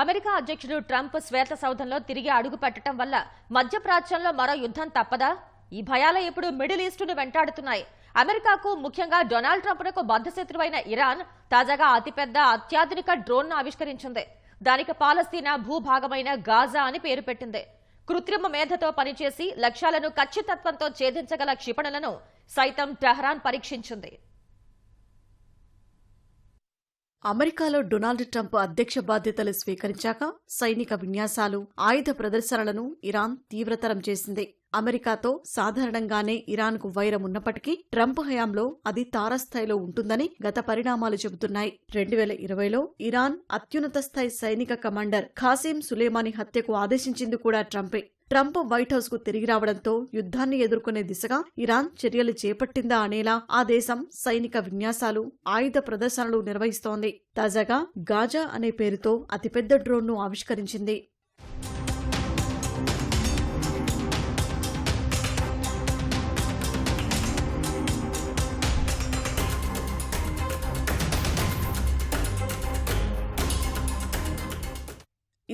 America అధ్యక్షుడు Trump శ్వేత సౌధంలో తిరిగి అడుగు పెట్టడం వల్ల మధ్యప్రాచ్యంలో మరో యుద్ధం తప్పదా? ఈ భయాలు ఇప్పుడు మిడిల్ ఈస్టును వెంటాడుతున్నాయి. అమెరికాకు ముఖ్యంగా డొనాల్డ్ ట్రంప్నకు బద్ధశత్రువైన ఇరాన్ తాజాగా అతిపెద్ద అత్యాధునిక డ్రోన్ను ఆవిష్కరించింది. దానికి పాలస్తీనా భూభాగమైన గాజా అని పేరు పెట్టింది. కృత్రిమ మేధతో పనిచేసి లక్ష్యాలను ఖచ్చితత్వంతో ఛేదించగల క్షిపణులను సైతం టెహ్రాన్ పరీక్షించింది. అమెరికాలో డొనాల్డ్ ట్రంప్ అధ్యక్ష బాధ్యతలు స్వీకరించాక సైనిక విన్యాసాలు ఆయుధ ప్రదర్శనలను ఇరాన్ తీవ్రతరం చేసింది. అమెరికాతో సాధారణంగానే ఇరాన్కు వైరం ఉన్నప్పటికీ ట్రంప్ హయాంలో అది తారస్థాయిలో ఉంటుందని గత పరిణామాలు చెబుతున్నాయి. రెండు వేల ఇరవైలో ఇరాన్ అత్యున్నత స్థాయి సైనిక కమాండర్ ఖాసీం సులేమాని హత్యకు ఆదేశించింది కూడా ట్రంపే. ట్రంప్ వైట్ హౌస్కు తిరిగి రావడంతో యుద్ధాన్ని ఎదుర్కొనే దిశగా ఇరాన్ చర్యలు చేపట్టిందా అనేలా ఆ దేశం సైనిక విన్యాసాలు ఆయుధ ప్రదర్శనలు నిర్వహిస్తోంది. తాజాగా గాజా అనే పేరుతో అతిపెద్ద డ్రోన్ను ఆవిష్కరించింది.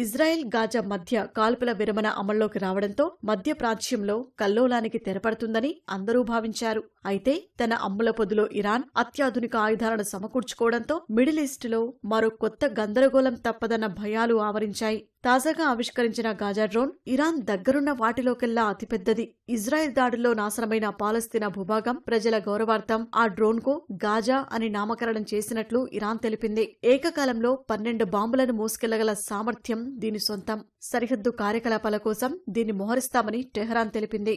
ఇజ్రాయెల్ గాజా మధ్య కాల్పుల విరమణ అమల్లోకి రావడంతో మధ్య ప్రాచ్యంలో కల్లోలానికి తెరపడుతుందని అందరూ భావించారు. అయితే తన అమ్ముల పొదిలో ఇరాన్ అత్యాధునిక ఆయుధాలను సమకూర్చుకోవడంతో మిడిల్ ఈస్టులో మరో కొత్త గందరగోళం తప్పదన్న భయాలు ఆవరించాయి. తాజాగా ఆవిష్కరించిన గాజా డ్రోన్ ఇరాన్ దగ్గరున్న వాటిలోకెల్లా అతిపెద్దది. ఇజ్రాయెల్ దాడుల్లో నాశనమైన పాలస్తీనా భూభాగం ప్రజల గౌరవార్థం ఆ డ్రోన్కు గాజా అని నామకరణం చేసినట్లు ఇరాన్ తెలిపింది. ఏకకాలంలో పన్నెండు బాంబులను మోసుకెళ్ళగల సామర్థ్యం దీని సొంతం. సరిహద్దు కార్యకలాపాల కోసం దీన్ని మోహరిస్తామని టెహ్రాన్ తెలిపింది.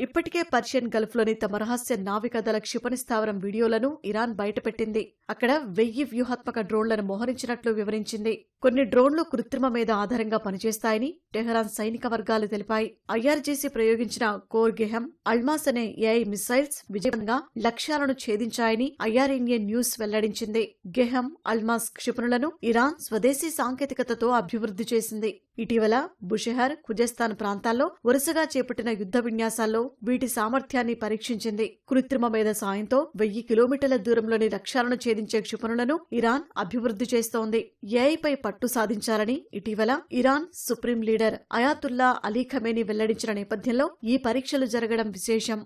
ఇప్పటికే పర్షియన్ గల్ఫ్లోని తమ రహస్య నావికదళ క్షిపణి స్థావరం వీడియోలను ఇరాన్ బయటపెట్టింది. అక్కడ వెయ్యి వ్యూహాత్మక డ్రోన్లను మోహరించినట్లు వివరించింది. కొన్ని డ్రోన్లు కృత్రిమ మీద ఆధారంగా పనిచేస్తాయని టెహరాన్ సైనిక వర్గాలు తెలిపాయి. ఐఆర్జీసీ ప్రయోగించిన కోర్ గెహం అల్మాస్ అనే ఏఐ మిసైల్స్ విజయవంతంగా లక్ష్యాలను ఛేదించాయని ఐఆర్ఎన్ఏ న్యూస్ వెల్లడించింది. గెహం అల్మాస్ క్షిపణులను ఇరాన్ స్వదేశీ సాంకేతికతతో అభివృద్ధి చేసింది. ఇటీవల బుషెహర్ ఖుజస్థాన్ ప్రాంతాల్లో వరుసగా చేపట్టిన యుద్ధ విన్యాసాల్లో వీటి సామర్థ్యాన్ని పరీక్షించింది. కృత్రిమ మేధ సాయంతో వెయ్యి కిలోమీటర్ల దూరంలోని లక్ష్యాలను ఛేదించే క్షిపణులను ఇరాన్ అభివృద్ధి చేస్తోంది. ఏఐపై పట్టు సాధించాలని ఇటీవల Iran supreme leader Ayatollah Ali Khamenei వెల్లడించిన నేపథ్యంలో ఈ పరీక్షలు జరగడం విశేషం.